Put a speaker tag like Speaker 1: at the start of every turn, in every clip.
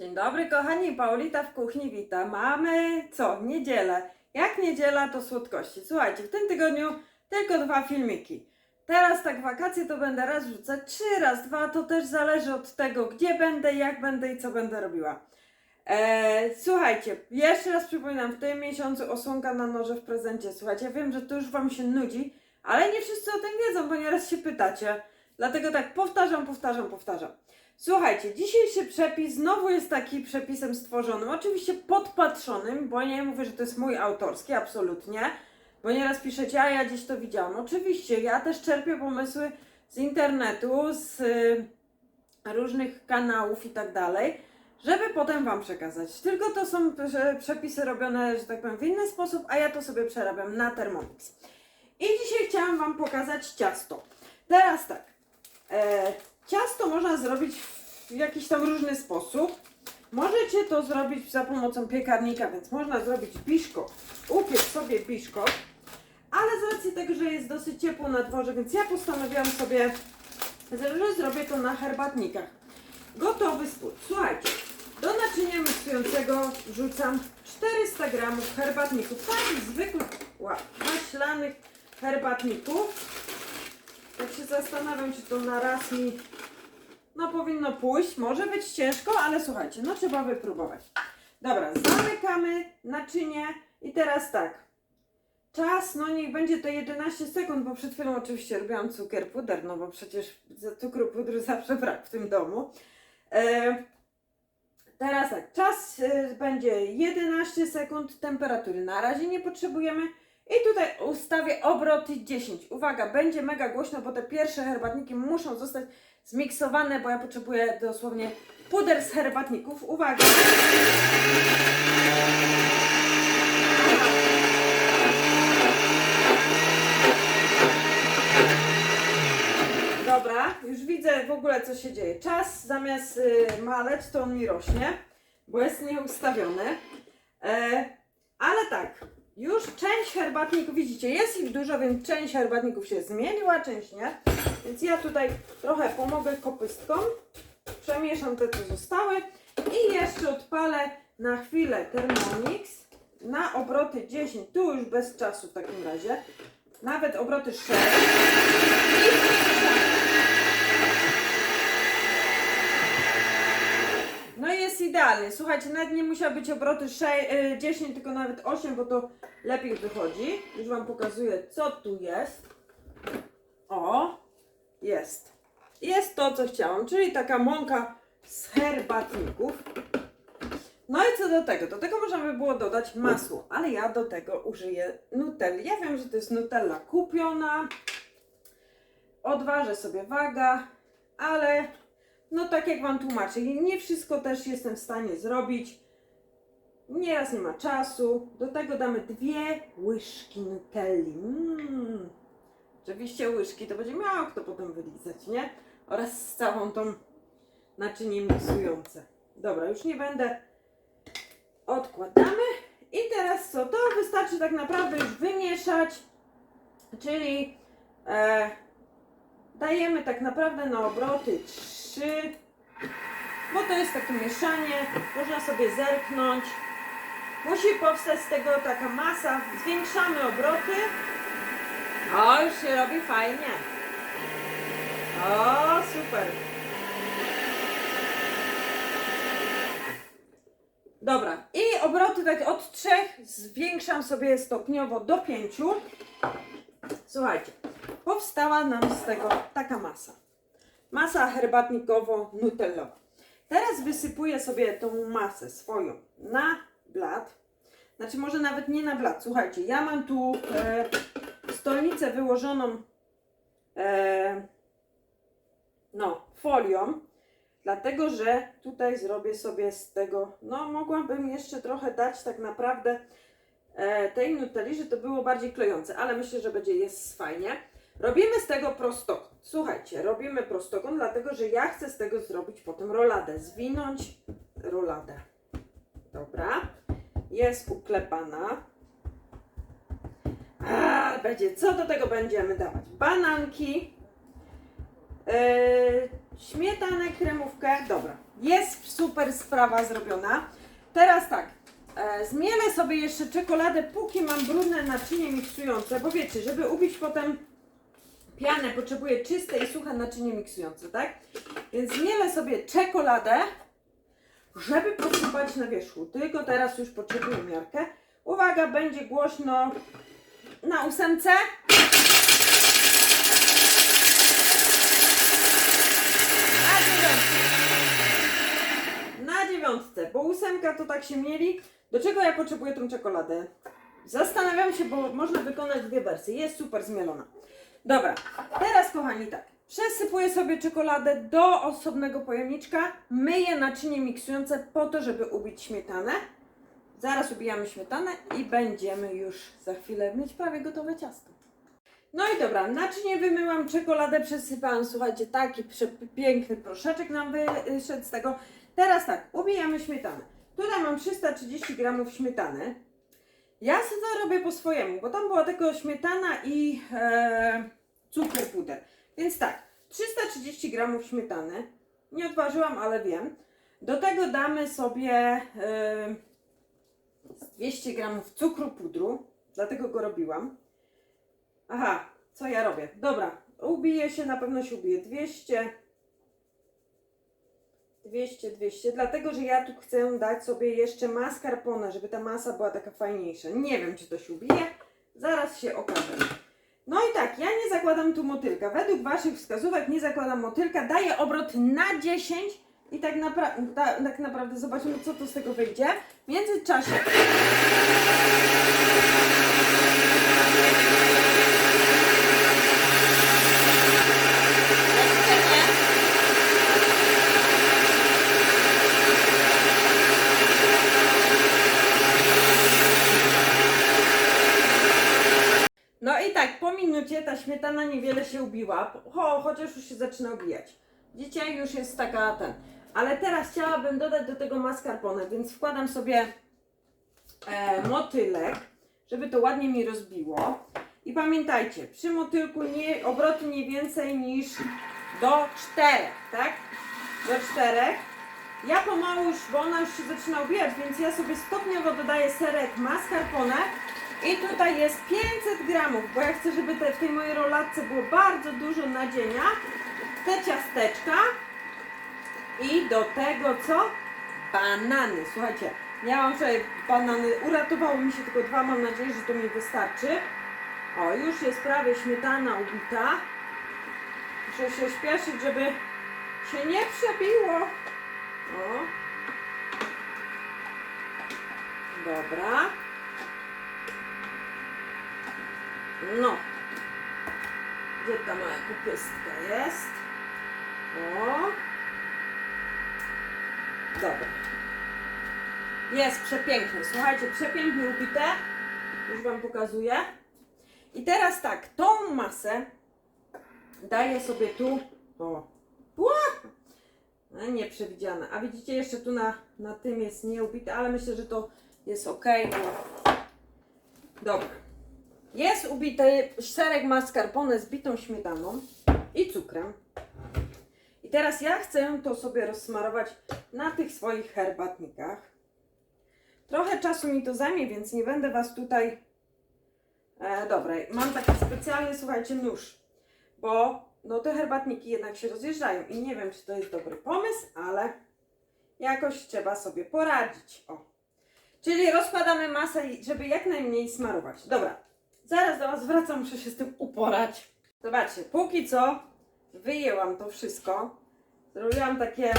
Speaker 1: Dzień dobry kochani, Paulita w kuchni wita. Mamy co? Niedzielę. Jak niedziela to słodkości. Słuchajcie, w tym tygodniu tylko dwa filmiki. Teraz tak wakacje to będę raz wrzucać, trzy raz dwa, to też zależy od tego, gdzie będę, jak będę i co będę robiła. Eee, słuchajcie, jeszcze raz przypominam, w tym miesiącu osłonka na noże w prezencie. Słuchajcie, wiem, że to już Wam się nudzi, ale nie wszyscy o tym wiedzą, bo nieraz się pytacie. Dlatego tak powtarzam, powtarzam, powtarzam. Słuchajcie, dzisiejszy przepis znowu jest taki przepisem stworzonym, oczywiście podpatrzonym, bo nie mówię, że to jest mój autorski, absolutnie, bo nieraz piszecie, a ja gdzieś to widziałam. Oczywiście, ja też czerpię pomysły z internetu, z y, różnych kanałów i tak dalej, żeby potem Wam przekazać. Tylko to są prze- przepisy robione, że tak powiem, w inny sposób, a ja to sobie przerabiam na Thermomix. I dzisiaj chciałam Wam pokazać ciasto. Teraz tak, e, ciasto można zrobić w jakiś tam różny sposób. Możecie to zrobić za pomocą piekarnika, więc można zrobić biszkopt, upiec sobie biszkopt, ale z racji tego, że jest dosyć ciepło na dworze, więc ja postanowiłam sobie, że zrobię to na herbatnikach. Gotowy spód. Słuchajcie, do naczynia miksującego wrzucam 400 gramów herbatników, takich zwykłych, maślanych herbatników. Tak się zastanawiam, czy to na raz mi no powinno pójść. Może być ciężko, ale słuchajcie, no trzeba wypróbować. Dobra, zamykamy naczynie i teraz tak. Czas, no niech będzie to 11 sekund, bo przed chwilą oczywiście robiłam cukier puder, no bo przecież za cukru pudru zawsze brak w tym domu. E, teraz tak, czas e, będzie 11 sekund, temperatury na razie nie potrzebujemy. I tutaj ustawię obroty 10. Uwaga, będzie mega głośno, bo te pierwsze herbatniki muszą zostać zmiksowane, bo ja potrzebuję dosłownie puder z herbatników. Uwaga! Dobra, już widzę w ogóle co się dzieje. Czas zamiast y, maleć, to on mi rośnie, bo jest nieustawiony. E, ale tak, już część herbatników, widzicie, jest ich dużo, więc część herbatników się zmieniła, część nie. Więc ja tutaj trochę pomogę kopystką. Przemieszam te, co zostały. I jeszcze odpalę na chwilę Thermomix na obroty 10. Tu już bez czasu w takim razie. Nawet obroty 6. I No jest idealnie. Słuchajcie, nawet nie musiał być obroty 6, y, 10, tylko nawet 8, bo to lepiej wychodzi. Już Wam pokazuję, co tu jest. O, jest. Jest to, co chciałam, czyli taka mąka z herbatników. No i co do tego? Do tego można by było dodać masło, ale ja do tego użyję nutelli. Ja wiem, że to jest nutella kupiona. Odważę sobie waga, ale no tak jak Wam tłumaczę, nie wszystko też jestem w stanie zrobić. Nieraz nie ma czasu. Do tego damy dwie łyżki nutelli. Mm. Oczywiście łyżki to będzie miało kto potem wylizać, nie? Oraz całą tą naczynie miksujące. Dobra, już nie będę. Odkładamy. I teraz co? To wystarczy tak naprawdę już wymieszać. Czyli e, dajemy tak naprawdę na obroty 3. Bo to jest takie mieszanie. Można sobie zerknąć. Musi powstać z tego taka masa. Zwiększamy obroty. O, już się robi fajnie. O, super. Dobra, i obroty tak od trzech zwiększam sobie stopniowo do pięciu. Słuchajcie, powstała nam z tego taka masa. Masa herbatnikowo-nutellowa. Teraz wysypuję sobie tą masę swoją na blat. Znaczy może nawet nie na blat. Słuchajcie, ja mam tu e, stolnicę wyłożoną e, no, folią, dlatego że tutaj zrobię sobie z tego, no mogłabym jeszcze trochę dać tak naprawdę tej nutelli, że to było bardziej klejące, ale myślę, że będzie jest fajnie. Robimy z tego prostokąt. Słuchajcie, robimy prostokąt, dlatego że ja chcę z tego zrobić potem roladę, zwinąć roladę. Dobra, jest uklepana. A, będzie, co do tego będziemy dawać? Bananki, yy, śmietanę, kremówkę. Dobra, Jest super sprawa zrobiona. Teraz tak, e, zmielę sobie jeszcze czekoladę, póki mam brudne naczynie miksujące, bo wiecie, żeby ubić potem pianę, potrzebuję czyste i suche naczynie miksujące, tak? Więc zmielę sobie czekoladę, żeby posypać na wierzchu. Tylko teraz już potrzebuję miarkę. Uwaga, będzie głośno na ósemce. Na dziewiątce. Na bo ósemka to tak się mieli. Do czego ja potrzebuję tą czekoladę? Zastanawiam się, bo można wykonać dwie wersje. Jest super zmielona. Dobra, teraz kochani tak. Przesypuję sobie czekoladę do osobnego pojemniczka. Myję naczynie miksujące po to, żeby ubić śmietanę. Zaraz ubijamy śmietanę i będziemy już za chwilę mieć prawie gotowe ciasto. No i dobra, naczynie wymyłam, czekoladę przesypałam, słuchajcie, taki piękny proszeczek nam wyszedł z tego. Teraz tak, ubijamy śmietanę. Tutaj mam 330 gramów śmietany. Ja sobie to robię po swojemu, bo tam była tylko śmietana i e, cukier puder. Więc tak, 330 gramów śmietany. Nie odważyłam, ale wiem. Do tego damy sobie e, 200 gramów cukru pudru, dlatego go robiłam. Aha, co ja robię? Dobra, ubije się, na pewno się ubije 200. 200, 200, dlatego że ja tu chcę dać sobie jeszcze mascarpone, żeby ta masa była taka fajniejsza. Nie wiem, czy to się ubije, zaraz się okaże. No i tak, ja nie zakładam tu motylka. Według Waszych wskazówek nie zakładam motylka, daję obrot na 10 i tak, napra- tak naprawdę zobaczymy, co tu z tego wyjdzie. W międzyczasie No i tak, po minucie ta śmietana niewiele się ubiła, cho, chociaż już się zaczyna ubijać. Dzisiaj już jest taka ten. Ale teraz chciałabym dodać do tego mascarpone, więc wkładam sobie e, motylek, żeby to ładnie mi rozbiło. I pamiętajcie, przy motylku nie, obroty nie więcej niż do czterech, tak? Do czterech. Ja pomału już, bo ona już się zaczyna ubijać, więc ja sobie stopniowo dodaję serek mascarpone i tutaj jest 500 gramów, bo ja chcę, żeby te, w tej mojej rolatce było bardzo dużo nadzienia. Te ciasteczka i do tego co? Banany. Słuchajcie, miałam wczoraj banany, uratowało mi się tylko dwa, mam nadzieję, że to mi wystarczy. O, już jest prawie śmietana ubita. Muszę się śpieszyć, żeby się nie przebiło. O. Dobra. No. Gdzie ta moja kupystka jest? O. Dobra. Jest przepięknie. Słuchajcie, przepięknie ubite. Już Wam pokazuję. I teraz tak, tą masę daję sobie tu. O. Ła! No, nieprzewidziane. A widzicie, jeszcze tu na, na tym jest nieubite, ale myślę, że to jest ok. Bo... Dobra. Jest ubity serek mascarpone z bitą śmietaną i cukrem. I teraz ja chcę to sobie rozsmarować na tych swoich herbatnikach. Trochę czasu mi to zajmie, więc nie będę Was tutaj... E, dobra, mam taki specjalny, słuchajcie, nóż, bo no te herbatniki jednak się rozjeżdżają i nie wiem, czy to jest dobry pomysł, ale jakoś trzeba sobie poradzić. O. Czyli rozkładamy masę, żeby jak najmniej smarować. Dobra, zaraz do Was wracam, muszę się z tym uporać. Zobaczcie, póki co wyjęłam to wszystko. Zrobiłam takie,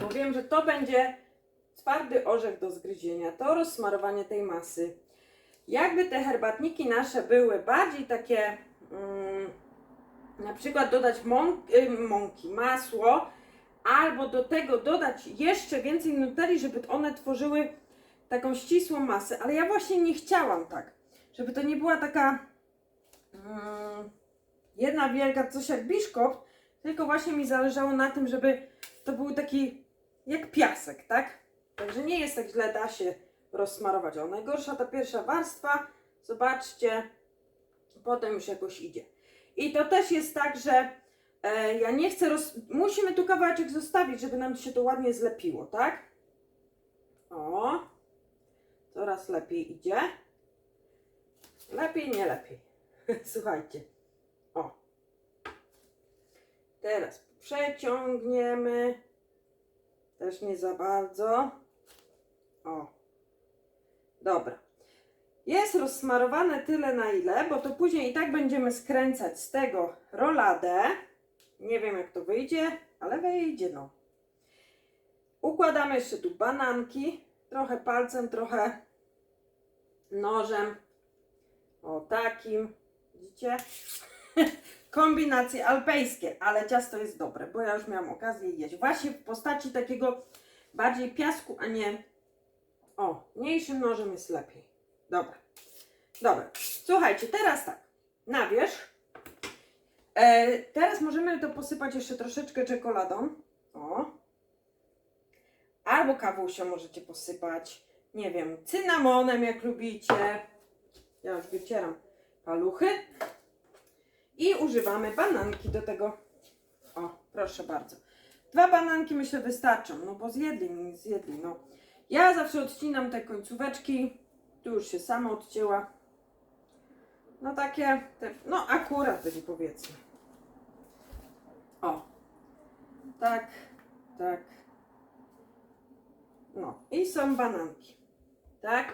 Speaker 1: bo wiem, że to będzie twardy orzech do zgryzienia, to rozsmarowanie tej masy. Jakby te herbatniki nasze były bardziej takie, mm, na przykład dodać mąk, y, mąki, masło, albo do tego dodać jeszcze więcej nutelli, żeby one tworzyły taką ścisłą masę, ale ja właśnie nie chciałam tak, żeby to nie była taka mm, jedna wielka coś jak biszkopt, tylko właśnie mi zależało na tym, żeby to był taki jak piasek, tak? Także nie jest tak źle, da się rozsmarować. O, najgorsza ta pierwsza warstwa, zobaczcie, potem już jakoś idzie. I to też jest tak, że E, ja nie chcę roz... Musimy tu kawałeczek zostawić, żeby nam się to ładnie zlepiło, tak? O. Coraz lepiej idzie. Lepiej, nie lepiej. Słuchajcie. O. Teraz przeciągniemy. Też nie za bardzo. O. Dobra. Jest rozsmarowane tyle na ile, bo to później i tak będziemy skręcać z tego roladę. Nie wiem jak to wyjdzie, ale wyjdzie no. Układamy jeszcze tu bananki. Trochę palcem, trochę nożem. O takim. Widzicie? Kombinacje alpejskie, ale ciasto jest dobre, bo ja już miałam okazję jeść. Właśnie w postaci takiego bardziej piasku, a nie. O, mniejszym nożem jest lepiej. Dobra. Dobra. Słuchajcie, teraz tak. Na wierzch. E, teraz możemy to posypać jeszcze troszeczkę czekoladą. O. Albo kawusią możecie posypać. Nie wiem, cynamonem jak lubicie. Ja już wycieram paluchy. I używamy bananki do tego. O, proszę bardzo. Dwa bananki myślę wystarczą, no bo zjedli mi, zjedli, no. Ja zawsze odcinam te końcóweczki. Tu już się sama odcięła. No takie, te, no akurat takie powiedzmy. O. Tak, tak. No i są bananki. Tak?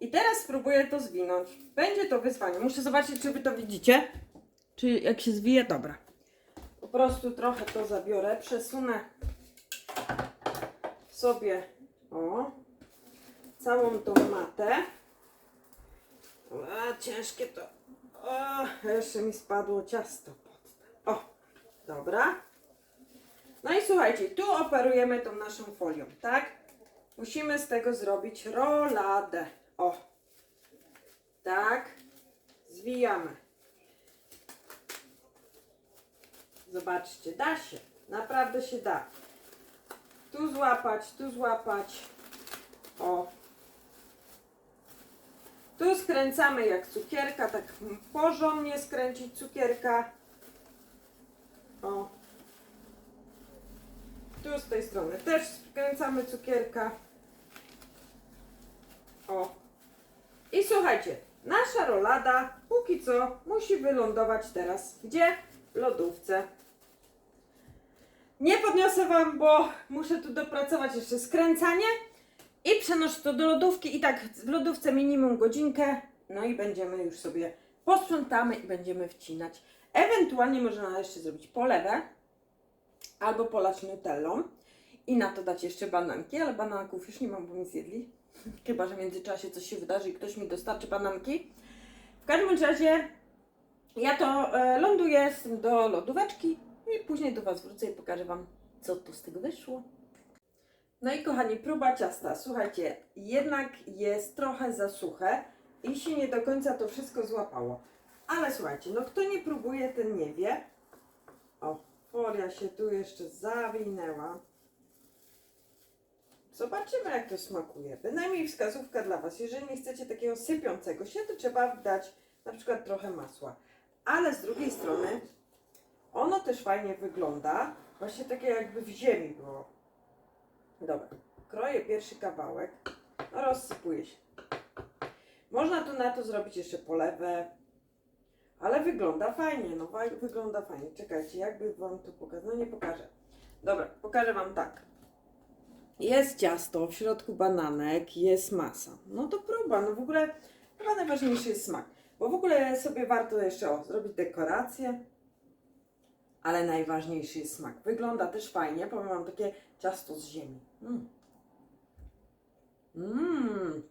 Speaker 1: I teraz spróbuję to zwinąć. Będzie to wyzwanie. Muszę zobaczyć, czy wy to widzicie. Czy jak się zwije? Dobra. Po prostu trochę to zabiorę. Przesunę sobie o całą tą matę. A, ciężkie to. O, jeszcze mi spadło ciasto. O, dobra. No i słuchajcie, tu operujemy tą naszą folią, tak? Musimy z tego zrobić roladę. O, tak. Zwijamy. Zobaczcie, da się. Naprawdę się da. Tu złapać, tu złapać. O. Tu skręcamy jak cukierka, tak porządnie skręcić cukierka. O. Tu z tej strony też skręcamy cukierka. O. I słuchajcie, nasza rolada póki co musi wylądować teraz gdzie? W lodówce. Nie podniosę Wam, bo muszę tu dopracować jeszcze skręcanie i przenoszę to do lodówki i tak w lodówce minimum godzinkę, no i będziemy już sobie posprzątamy i będziemy wcinać. Ewentualnie można jeszcze zrobić polewę albo polać nutellą i na to dać jeszcze bananki, ale bananków już nie mam, bo mi zjedli. Chyba, że w międzyczasie coś się wydarzy i ktoś mi dostarczy bananki. W każdym razie ja to e, ląduję z tym do lodóweczki i później do Was wrócę i pokażę Wam, co tu z tego wyszło. No i kochani, próba ciasta. Słuchajcie, jednak jest trochę za suche i się nie do końca to wszystko złapało. Ale słuchajcie, no kto nie próbuje, ten nie wie. O, folia się tu jeszcze zawinęła. Zobaczymy, jak to smakuje. Bynajmniej wskazówka dla Was. Jeżeli nie chcecie takiego sypiącego się, to trzeba dać na przykład trochę masła. Ale z drugiej strony, ono też fajnie wygląda. Właśnie takie jakby w ziemi było. Dobra, kroję pierwszy kawałek. No się. Można tu na to zrobić jeszcze polewę. Ale wygląda fajnie, no wygląda fajnie. Czekajcie, jakby Wam to pokazać? No nie pokażę. Dobra, pokażę Wam tak. Jest ciasto, w środku bananek, jest masa. No to próba, no w ogóle chyba najważniejszy jest smak. Bo w ogóle sobie warto jeszcze o, zrobić dekorację. Ale najważniejszy jest smak. Wygląda też fajnie, powiem Wam takie ciasto z ziemi. Mm. Mm.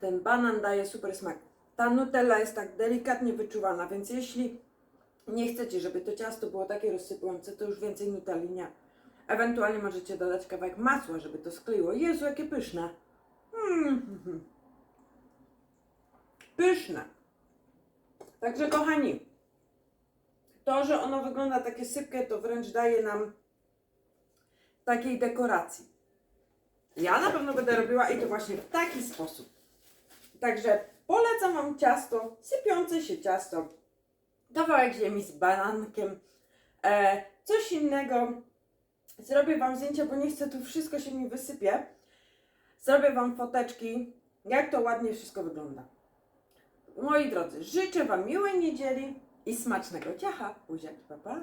Speaker 1: Ten banan daje super smak. Ta nutella jest tak delikatnie wyczuwana, więc jeśli nie chcecie, żeby to ciasto było takie rozsypujące, to już więcej nutelli nie. Ewentualnie możecie dodać kawałek masła, żeby to skleiło. Jezu, jakie pyszne. Mm. Pyszne. Także kochani, to, że ono wygląda takie sypkie, to wręcz daje nam takiej dekoracji. Ja na pewno będę robiła i to właśnie w taki sposób. Także Polecam Wam ciasto, sypiące się ciasto, kawałek ziemi z banankiem, e, coś innego. Zrobię Wam zdjęcia, bo nie chcę, tu wszystko się mi wysypie. Zrobię Wam foteczki, jak to ładnie wszystko wygląda. Moi drodzy, życzę Wam miłej niedzieli i smacznego ciacha. Buziaki, pa pa!